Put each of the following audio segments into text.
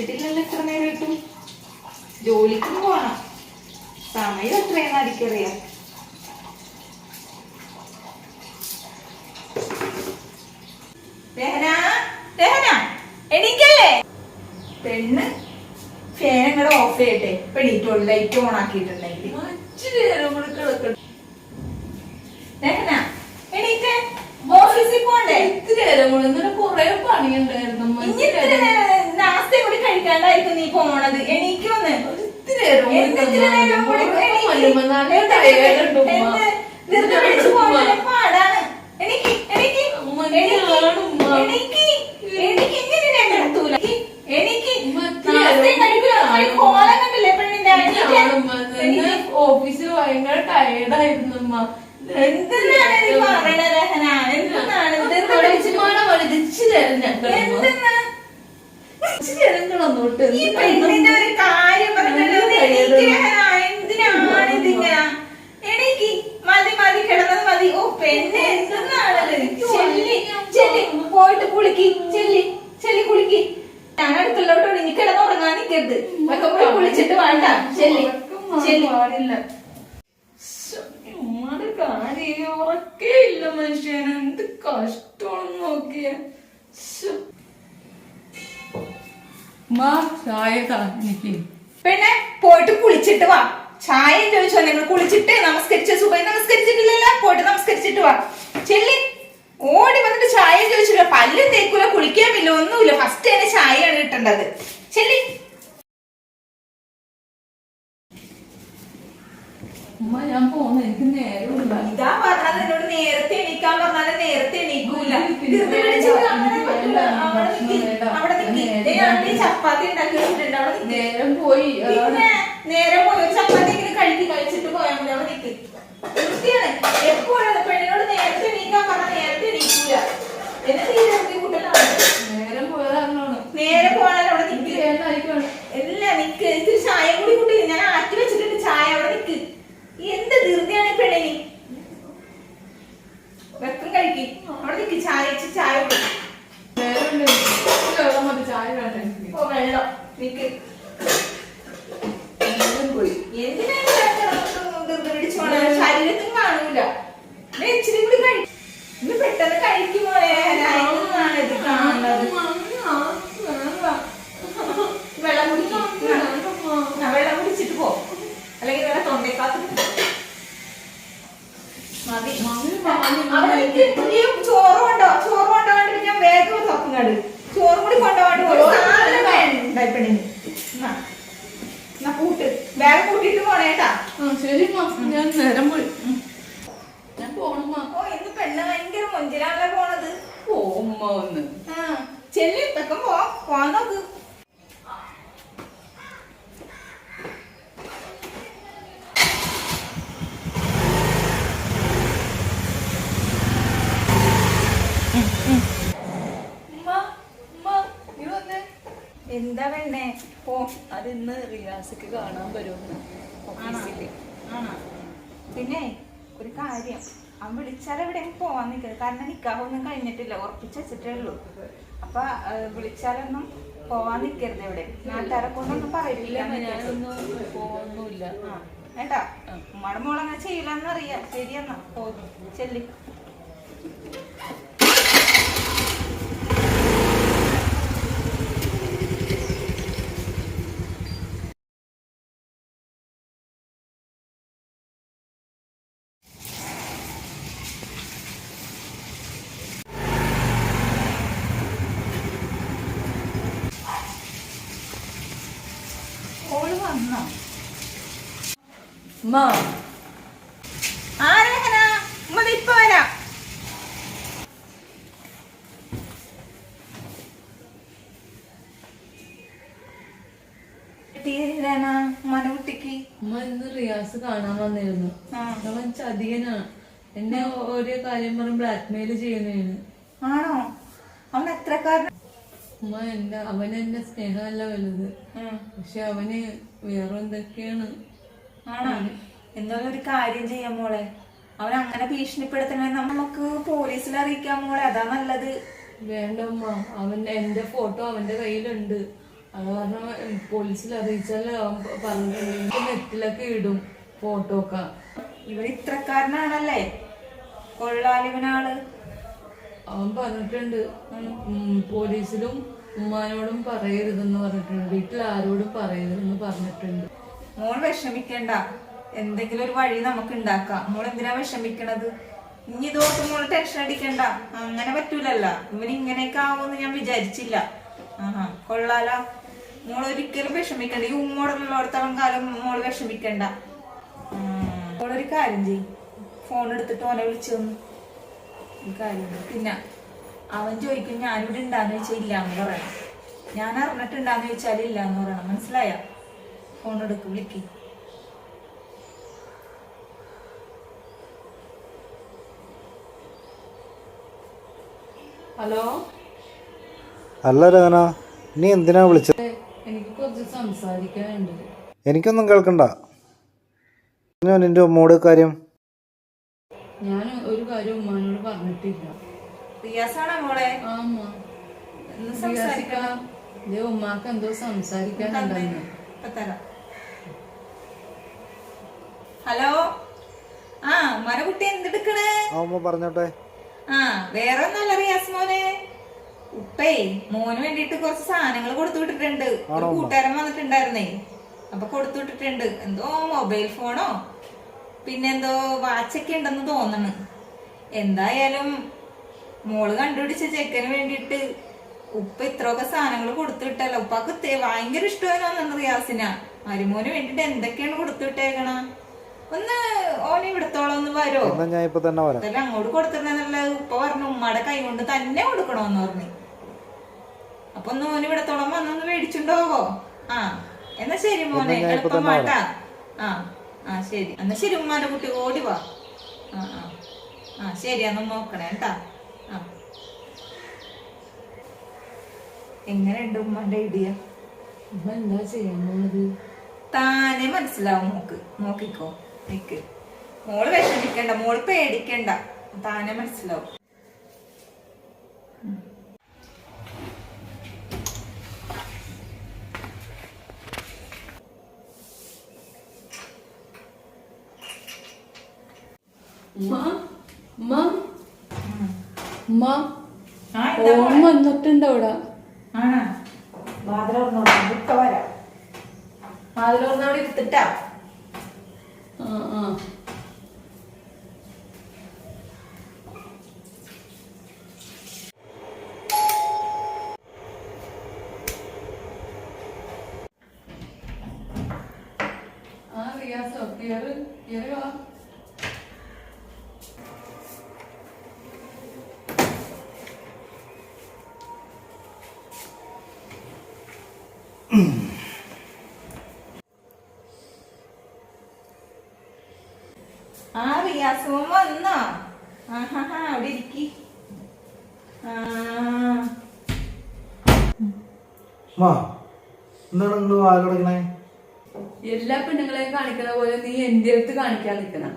കഴിച്ചിട്ടില്ലല്ലോ എത്ര നേരമായിട്ടും ജോലിക്കും പോണം. സമയം എത്രയെന്ന് അടിക്കറിയാം രഹന പെണ്ണ് ഫാൻ ഇങ്ങടെ ഓഫ് ചെയ്യട്ടെ. പെണീറ്റോളൂ ലൈറ്റ് ഓൺ ആക്കിയിട്ടുണ്ടെങ്കിൽ പോണ്ടേ? ഇത്തിരി നേരം കൊണ്ട് ഇന്നലെ കുറേ പണിയുണ്ടായിരുന്നു. ഇത്തിരി നേരം നാസ്ത കൂടി കഴിക്കാണ്ടായിരിക്കും നീ പോണത്. എനിക്കൊന്ന് ഒത്തിരി നേരം കൂടി എന്ത് ഇത്ര നേരം കൂടി കിടന്നു. എണീക്ക്? അമ്മ, നല്ല എന്ത് tired ഉണ്ട് ഉമ്മ. എന്ത് ധൃതി പിടിച്ച് പോകാൻ പാടാണ് എണീക്ക്, എണീക്ക്, ഉമ്മ, എണീക്ക്, ഞാനാണ് ഉമ്മ. എണീക്ക്, എണീക്ക്, ഇങ്ങനെ ഞാൻ കിടത്തൂല. എണീക്ക്, ഉമ്മ, ഇത്തിരി നാസ്തയും നേരം കഴിക്കൂല. കൂടി ഒരു കോലം കണ്ടില്ലേ പെണ്ണിന്റെ എണീക്ക്, ഞാനുമ്മ ഇന്ന് എണീക്ക്. ഓഫീസിൽ ഭയങ്കര ടയർഡായിരുന്നു അമ്മ എന്തെന്നാണ് നീ പറയണ രഹന എന്തെന്നാണ് ധൃതി പിടിച്ച് ഉമ്മാനെ വലുത് ഇച്ചിരി നേരം ഞാൻ കിടന്നു. എന്തെന്നാ ഇച്ചിരി നേരം കിടന്നോട്ട് ഈ പെണ്ണിന്റെ ഒരു കാര്യം പറഞ്ഞല്ലോ. എന്തിനാണ് ഇതിങ്ങനെ? എണീക്ക് മതി മതി ഓ പെണ്ണ് എന്തെന്നാണത് ചെല്ലി ചെല്ലി. പോയിട്ട് കുളിക്ക് ചെല്ലി ചെല്ലി കുളിക്ക്. ഞാൻ അടുക്കളോട്ട് ഒളിഞ്ഞി കിടന്ന് ഉറങ്ങാൻ നിക്കരുത്. ഒക്കെ പോയി കുളിച്ചിട്ട് വേണ്ട. ചെല്ലി ചെല്ലി. പാടില്ല കാര്യം ഉറക്കേ ഇല്ല മനുഷ്യനെ. എന്ത് കഷ്ടമാണെന്ന് നോക്കിയ. പെണ്ണെ പോയിട്ട് കുളിച്ചിട്ട് വാ. ചായ ചോദിച്ചോ നിങ്ങൾ കുളിച്ചിട്ട് നമസ്കരിച്ച സുഖം നമസ്കരിച്ചിട്ടില്ലല്ലോ? പോയിട്ട് നമസ്കരിച്ചിട്ട് വാ. ചെല്ലി. ഓടി വന്നിട്ട് ചായ ചോദിച്ചില്ല പല്ലും തേക്കൂല കുളിക്കാമില്ല ഒന്നുമില്ല. ഫസ്റ്റ് തന്നെ ചായയാണ് കിട്ടേണ്ടത്. ചെല്ലി. ഉമ്മ ഞാൻ പോണ എനിക്ക് നേരമില്ല ഇതാ പറഞ്ഞത് എന്നോട് നേരത്തെ എണീക്കാൻ പറഞ്ഞാലും നേരത്തെ എണീക്കൂല. ചപ്പാത്തി ഉണ്ടാക്കി വെച്ചിട്ടുണ്ട്. അവിടെ നേരം പോയി. പിന്നെ നേരെ പോയി. ഒരു ചപ്പാത്തി എങ്കിലും കഴിക്കി കഴിച്ചിട്ട് പോയാൽ മതി. അവിടെ നിക്ക്. വൃത്തിയാണ് എപ്പോഴും പെണ്ണിനോട് നേരത്തെ എണീക്കാൻ പറഞ്ഞാൽ നേരത്തെ എണീക്കൂല. എന്നെ ഈ ധൃതി കൂട്ടലാണ് നേരം പോയതാണ് നേരെ പോയാൽ അവിടെ എനിക്ക് നിക്ക് വേണ്ടായിരിക്കും ഇല്ല നിക്ക് ഇത്തിരി ചായ കൂടി കൂട്ടി ഞാൻ ആക്കി വെച്ചിട്ടുണ്ട് ചായ അവിടെ നിക്ക് ഈ എന്ത് ധൃതിയാണ് ഈ പെണ്ണിന് വെക്കം കഴിക്ക് അവിടെ നിക്ക് ചായ വെച്ച് ചായ കുടി നേരം വെള്ളം മതി ചായ വേണ്ട എനിക്ക് ഓ വെള്ളം. നിക്ക്. പോയി. എന്തിനാണ്? ശരീരത്തിൽ കാണൂല. ഇച്ചിരി കൂടി കഴി ഇത് പെട്ടെന്ന് കഴിക്കുമോ ഇത് കാണുന്നത്. വെള്ളം കുടിക്കും. വെള്ളം കുടിച്ചിട്ട് പോ. അല്ലെങ്കിൽ വെള്ളം തൊണ്ടയ്ക്കകത്ത് മതി. നിക്ക്. ഈ ചോറ് കൊണ്ടോ കണ്ടിട്ട് ഞാൻ വേഗം ചോറും കൂടി കൊണ്ടുപോകാണ്ട് ഒരു സാധനം വേണ്ട ഈ പെണ്ണിന് എന്നാ. എന്നാ കൂട്ട് വേഗം കൂട്ടിയിട്ട് പോണേട്ടാ ശരി മാ. ഞാൻ നേരം പോയി. ഞാൻ പോണമ്മ ഓ ഇന്ന് പെണ്ണ് ഭയങ്കര മുഞ്ചിലാണല്ലോ പോണത്. പോമ്മ ഒന്ന് ആ ചെല്ലി ഇതൊക്കെ പോ. പോവാൻ നോക്ക്. ഉമ്മ ഉമ്മ നീ വന്നേ. എന്താ പെണ്ണേ? പോ അത് ഇന്ന് റിയാസക്ക് കാണാൻ വരുമെന്ന്. പിന്നെ ഒരു കാര്യം. അവൻ വിളിച്ചാൽ എവിടെ പോവാൻ നിൽക്കുന്നത് കാരണം നിൽക്കാവൊന്നും കഴിഞ്ഞിട്ടില്ല. ഉറപ്പിച്ച് വെച്ചിട്ടേ ഉള്ളൂ. അപ്പൊ വിളിച്ചാലൊന്നും പോവാൻ നിൽക്കരുത് എവിടെ നാട്ടുകാരെ കൊണ്ടൊന്നും പറയില്ല വേണ്ടാ. ഉമ്മയുടെ മോളങ്ങനെ ചെയ്യില്ലെന്ന് അറിയാം ശരിയെന്നാ. പോകും ചെല്ലി ഓൾ വന്നോ ഉമ്മ ആരേഹന ഉമ്മ ഇപ്പൊ വരാം. മനകുട്ടിക്ക്. ഉമ്മ ഇന്ന് റിയാസ് കാണാൻ വന്നിരുന്നു. അവൻ ചതിയനാണ് എന്നെ ഓരോ കാര്യം പറഞ്ഞ് ബ്ലാക്ക്മെയിൽ ചെയ്യുന്നതാണ്. ആണോ? അവൻ എത്രക്കാരൻ ഉമ്മ എന്റെ അവൻ എന്റെ സ്നേഹമല്ല വലുത്. പക്ഷെ അവന് വേറെ എന്തൊക്കെയാണ് ആണോ? എന്നാലും ഒരു കാര്യം ചെയ്യാം മോളെ? അവൻ അങ്ങനെ ഭീഷണിപ്പെടുത്തണേ നമുക്ക് പോലീസിൽ അറിയിക്കാം മോളെ. അതാ നല്ലത്. വേണ്ട അവൻ എന്റെ ഫോട്ടോ അവന്റെ കയ്യിലുണ്ട്. അത് കാരണം പോലീസിൽ അറിയിച്ചാൽ അവൻ പറഞ്ഞിട്ടുണ്ട് നെറ്റിലൊക്കെ ഇടും ഫോട്ടോ ഒക്കെ. ഇവൻ ഇത്രക്കാരനാണല്ലേ? കൊള്ളാലിവനാൾ അവൻ പറഞ്ഞിട്ടുണ്ട്. പോലീസിലും ഉമ്മാനോടും പറയരുതെന്ന് പറഞ്ഞിട്ടുണ്ട്. വീട്ടിൽ ആരോടും പറയരുതെന്ന് പറഞ്ഞിട്ടുണ്ട്. മോൾ വിഷമിക്കണ്ട. എന്തെങ്കിലും ഒരു വഴി നമുക്ക് ഉണ്ടാക്കാം. മോൾ എന്തിനാ വിഷമിക്കണത്? ഇനി ഇതോട്ട് മോൾ ടെൻഷൻ അടിക്കണ്ട. അങ്ങനെ പറ്റൂലല്ല. ഇവന് ഇങ്ങനെയൊക്കെ ആവുമെന്ന് ഞാൻ വിചാരിച്ചില്ല. ആഹാ കൊള്ളാലോ. മോൾ ഒരിക്കലും വിഷമിക്കണ്ട. ഈ ഉമ്മോടുള്ളിടത്തോളം കാലം മോൾ വിഷമിക്കണ്ട. മോളൊരു കാര്യം ചെയ്യും. ഫോൺ എടുത്തിട്ട് ഓനെ വിളിച്ചു ഒരു കാര്യം പിന്നെ അവൻ ചോദിക്കും ഞാനിവിടെ ഉണ്ടാന്ന് വെച്ചാൽ ഇല്ല എന്ന് പറയണം. ഞാൻ അറിഞ്ഞിട്ടുണ്ടാന്ന് ചോദിച്ചാൽ ഇല്ല എന്ന് പറയണം. മനസ്സിലായ? ഫോൺ എടുക്ക് വിളിക്ക്. ഹലോ? അല്ല രഹന നീ എന്തിനാ വിളിച്ചത്? എനിക്ക് കുറച്ച് സംസാരിക്കാനുണ്ട് എനിക്കൊന്നും കേൾക്കണ്ട. പറഞ്ഞോ നിന്റെ ഉമ്മോട് കാര്യം? ഞാൻ ഒരു കാര്യം ഉമ്മാനോട് പറഞ്ഞിട്ടില്ല. റിയാസാണോ മോളെ? ആ ഉമ്മ. ഒന്ന് സംസാരിക്കണം. ഉമ്മാക്ക് എന്തോ സംസാരിക്കാനുണ്ടായിരുന്നു ഇപ്പൊ തരാം. ഹലോ? ആ മരകുട്ടി എന്തെടുക്കണേ? അമ്മ പറഞ്ഞോട്ടെ. ആ വേറെ ഒന്നല്ല റിയാസ് മോനെ. ഉപ്പേ മോന് വേണ്ടിട്ട് കുറച്ച് സാധനങ്ങൾ കൊടുത്തു വിട്ടിട്ടുണ്ട്. ഒരു കൂട്ടുകാരൻ വന്നിട്ടുണ്ടായിരുന്നേ. അപ്പൊ കൊടുത്തു വിട്ടിട്ടുണ്ട്. എന്തോ മൊബൈൽ ഫോണോ? പിന്നെന്തോ വാച്ചൊക്കെ ഉണ്ടെന്ന് തോന്നണ്. എന്തായാലും മോൾ കണ്ടുപിടിച്ച ചെക്കന് വേണ്ടിയിട്ട് ഉപ്പ ഇത്രയൊക്കെ സാധനങ്ങൾ കൊടുത്തു വിട്ടല്ലോ. ഉപ്പാക്ക് ഭയങ്കര ഇഷ്ടമായിരുന്നു റിയാസിന. മരുമോന് വേണ്ടിട്ട് എന്തൊക്കെയാണ് കൊടുത്തു വിട്ടേക്കണ? ഒന്ന് ഓനെ ഇവിടത്തോളം ഒന്ന് വരോ. എന്നാ ഞാൻ ഇപ്പൊ തന്നെ വരാം. അങ്ങോട്ട് കൊടുത്തിട്ടുണ്ടെന്നുള്ള ഉപ്പ പറഞ്ഞു ഉമ്മയുടെ കൈ കൊണ്ട് തന്നെ കൊടുക്കണോന്ന് പറഞ്ഞു. അപ്പൊ ഒന്ന് ഓന് ഇവിടത്തോളം വന്നൊന്ന് മേടിച്ചുണ്ടോവോ ആ എന്നാ ശരി മോനെ എന്നാ എളുപ്പം ആ ആ ശരി. എന്നാ ശരി ഉമ്മാന്റെ കുട്ടി ഓടി വാ. ആ ആ ആ ശരി അന്ന് നോക്കണേ കേട്ടാ. ആ. എങ്ങനെയുണ്ട് ഉമ്മാന്റെ ഐഡിയ? ഉമ്മ എന്താ ചെയ്യാൻ പോകുന്നത് താനെ മനസ്സിലാവും നോക്ക് നോക്കിക്കോ. നിക്ക് മോൾ വിഷമിക്കണ്ട മോൾ പേടിക്കണ്ട. താനെ മനസ്സിലാവും. വന്നിട്ടുണ്ട് അവിടെ. ആണോ? വരാം. വാതിലോർന്നോടെ എടുത്തിട്ടാ ആ ആ ആ റിയാസോ കേറി വാ ആ റിയാസുമോൻ വന്നോ ആഹാ അവിടെ ഇരിക്കി എന്താണ് നിങ്ങൾ വാലോടക്കണേ എല്ലാ പെണ്ണുങ്ങളെയും കാണിക്കണ പോലെ നീ എന്റെ അടുത്ത് കാണിക്കാൻ നിൽക്കണം.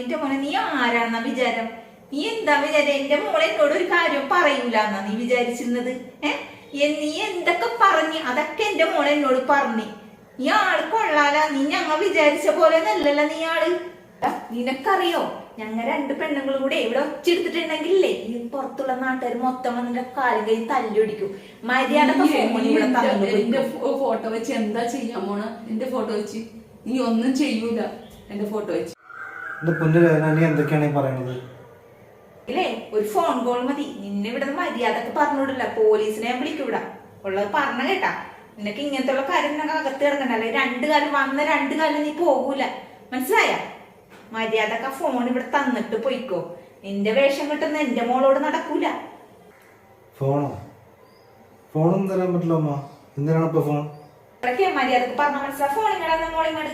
എന്റെ മോനെ നീ ആരാന്നാ വിചാരം? നീ എന്താ വിചാരം? എന്റെ മോളെ എന്നോട് ഒരു കാര്യം പറയൂല എന്നാ നീ വിചാരിച്ചിരുന്നത് ഏ? നീ എന്തൊക്കെ പറഞ്ഞു അതൊക്കെ എന്റെ മോളെ എന്നോട് പറഞ്ഞു. നീ ആൾ കൊള്ളാല നീ ഞങ്ങ വിചാരിച്ച പോലെ നല്ലല്ല നീ ആൾ. നിനക്കറിയോ ഞങ്ങ രണ്ട് പെണ്ണുങ്ങളും കൂടെ ഇവിടെ ഒച്ചെടുത്തിട്ടുണ്ടെങ്കിലേ ഈ പുറത്തുള്ള നാട്ടുകാർ മൊത്തം വന്നിട്ട് കാലും കൈ തല്ലൊടിക്കും മര്യാദ എന്റെ- ഫോട്ടോ വെച്ച് എന്താ ചെയ്യാൻ പോണ എന്റെ ഫോട്ടോ വെച്ച്. നീ ഒന്നും ചെയ്യൂല എന്റെ ഫോട്ടോ വെച്ച്. എന്തൊക്കെയാണ് പറയണത്? ഇല്ലേ ഒരു ഫോൺ കോൾ മതി. നിന്നെ ഇവിടെ മര്യാദയ്ക്ക് പറഞ്ഞോടില്ല പോലീസിനെ ഞാൻ വിളിക്കും ഇവിടെ. ഉള്ളത് പറഞ്ഞ കേട്ടാ. നിനക്ക് ഇങ്ങനത്തെ ഉള്ള കാര്യം നിനക്ക് അകത്ത് കിടക്കണ്ടല്ലേ? രണ്ടു കാലം വന്ന രണ്ടു കാലം നീ പോകൂല. മനസ്സിലായ? മര്യാദയ്ക്ക് ഫോൺ ഇവിടെ തന്നിട്ട് പോയിക്കോ. നിന്റെ വേഷം കിട്ടുന്ന എന്റെ മോളോട് നടക്കൂല. ഫോണോ ഫോണും തരാൻ പറ്റില്ല അമ്മ എന്തിനാണ് ഇപ്പൊ ഫോൺ മര്യാദയ്ക്ക് പറഞ്ഞ മനസ്സിലാ? ഫോൺ ഇങ്ങടെ മോളിങ്ങട്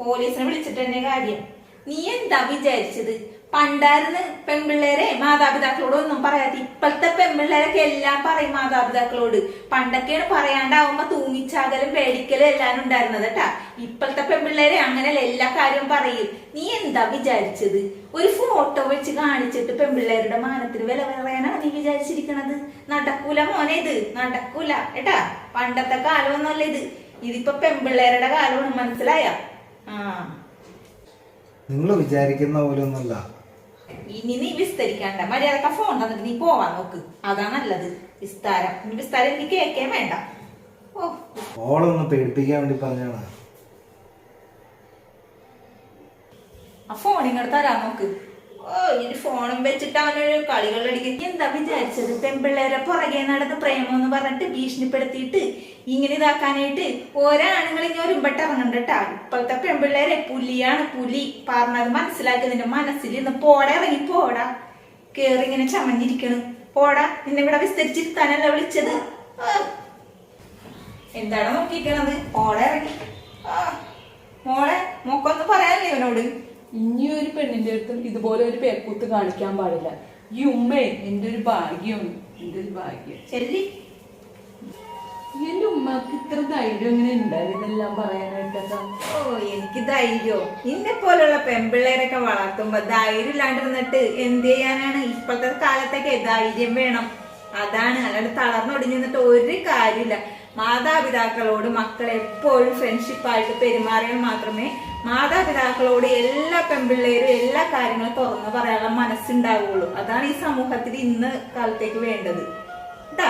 പോലീസിനെ വിളിച്ചിട്ട് തന്നെ കാര്യം. നീ എന്താ വിചാരിച്ചത്? പണ്ടായിരുന്നു പെൺപിള്ളേരെ മാതാപിതാക്കളോട് ഒന്നും പറയാതെ ഇപ്പോഴത്തെ പെൺപിള്ളേരൊക്കെ എല്ലാം പറയും മാതാപിതാക്കളോട്. പണ്ടൊക്കെയാണ് പറയാണ്ടാവുമ്പോ തൂങ്ങിച്ചാകലും പേടിക്കലും എല്ലാം ഉണ്ടായിരുന്നത് കേട്ടാ. ഇപ്പോഴത്തെ പെൺപിള്ളേരെ അങ്ങനെയല്ല എല്ലാ കാര്യവും പറയും. നീ എന്താ വിചാരിച്ചത്? ഒരു ഫോട്ടോ വെച്ച് കാണിച്ചിട്ട് പെൺപിള്ളേരുടെ മാനത്തിന് വില പറയാനാണ് നീ വിചാരിച്ചിരിക്കണത്? നടക്കൂല മോനെ ഇത് നടക്കൂല. ഏട്ടാ പണ്ടത്തെ കാലമൊന്നുമല്ല ഇത്. ഇതിപ്പോ പെൺപിള്ളേരുടെ കാലമാണ് മനസ്സിലായ? ആ. നിങ്ങൾ വിചാരിക്കുന്ന പോലെ ഒന്നുമല്ല ഇനി നീ വിസ്തരിക്കണ്ട. മര്യാദക്ക ഫോൺ തന്നിട്ട് നീ പോവാൻ നോക്ക്. അതാ നല്ലത്. വിസ്താരം. ഇനി വിസ്താരം എനിക്ക് കേക്കേ വേണ്ട. ഓ. ഓളൊന്ന് പേടിപ്പിക്കാൻ വേണ്ടി പറഞ്ഞാണ് ആ ഫോൺ ഇങ്ങോട്ട് തരാൻ നോക്ക്. ഓ ഇനി ഫോണും വെച്ചിട്ട് അവനൊരു കളികൾ അടിക്കും എന്താ വിചാരിച്ചത്? പെമ്പിള്ളേരെ പുറകെ നടന്ന് പ്രേമം എന്ന് പറഞ്ഞിട്ട് ഭീഷണിപ്പെടുത്തിയിട്ട് ഇങ്ങനെ ഇതാക്കാനായിട്ട് ഒരാണുങ്ങൾ ഇനി ഒരുമ്പട്ട് ഇറങ്ങണ്ട ഇപ്പോഴത്തെ പെമ്പിള്ളേരെ പുലിയാണ് പുലി. പറഞ്ഞത് മനസ്സിലാക്കി നിന്റെ മനസ്സിൽ ഇന്ന് പോടെ ഇറങ്ങി പോടാ. കേറി ഇങ്ങനെ ചമഞ്ഞിരിക്കണ്. പോടാ നിന്നെ ഇവിടെ വിസ്തരിച്ചിരുത്താനല്ല വിളിച്ചത്? എന്താണ് നോക്കിക്കണത് ഓടെ ഇറങ്ങി. മോളെ മോക്കൊന്ന് പറയാനല്ലേ ഇവനോട്? ഇനി ഒരു പെണ്ണിന്റെ അടുത്തും ഇതുപോലെ ഒരു പേക്കൂത്ത് കാണിക്കാൻ പാടില്ല. ഈ ഉമ്മേ എന്റെ ഒരു ഭാഗ്യം എന്റെ ഒരു ഭാഗ്യം. ചെല്ലി. എന്റെ ഉമ്മക്ക് ഇത്ര ധൈര്യം ഇങ്ങനെ ഉണ്ടായി ഇതെല്ലാം പറയാനായിട്ടൊക്കെ ഓ എനിക്ക് ധൈര്യോ? നിന്നെ പോലുള്ള പെമ്പിള്ളേരൊക്കെ വളർത്തുമ്പോ ധൈര്യം ഇല്ലാണ്ടിരുന്നിട്ട് എന്ത് ചെയ്യാനാണ്? ഇപ്പോഴത്തെ കാലത്തൊക്കെ ധൈര്യം വേണം. അതാണ് അല്ലാണ്ട് തളർന്നൊടിഞ്ഞിട്ട് ഒരു കാര്യമില്ല. മാതാപിതാക്കളോട് മക്കൾ എപ്പോഴും ഫ്രണ്ട്ഷിപ്പായിട്ട് പെരുമാറിയാൽ മാത്രമേ മാതാപിതാക്കളോട് എല്ലാ പെൺപിള്ളേരും എല്ലാ കാര്യങ്ങളും തുറന്ന് പറയാനുള്ള മനസ്സുണ്ടാവുള്ളൂ. അതാണ് ഈ സമൂഹത്തിൽ ഇന്ന് കാലത്തേക്ക് വേണ്ടത്. കേട്ടാ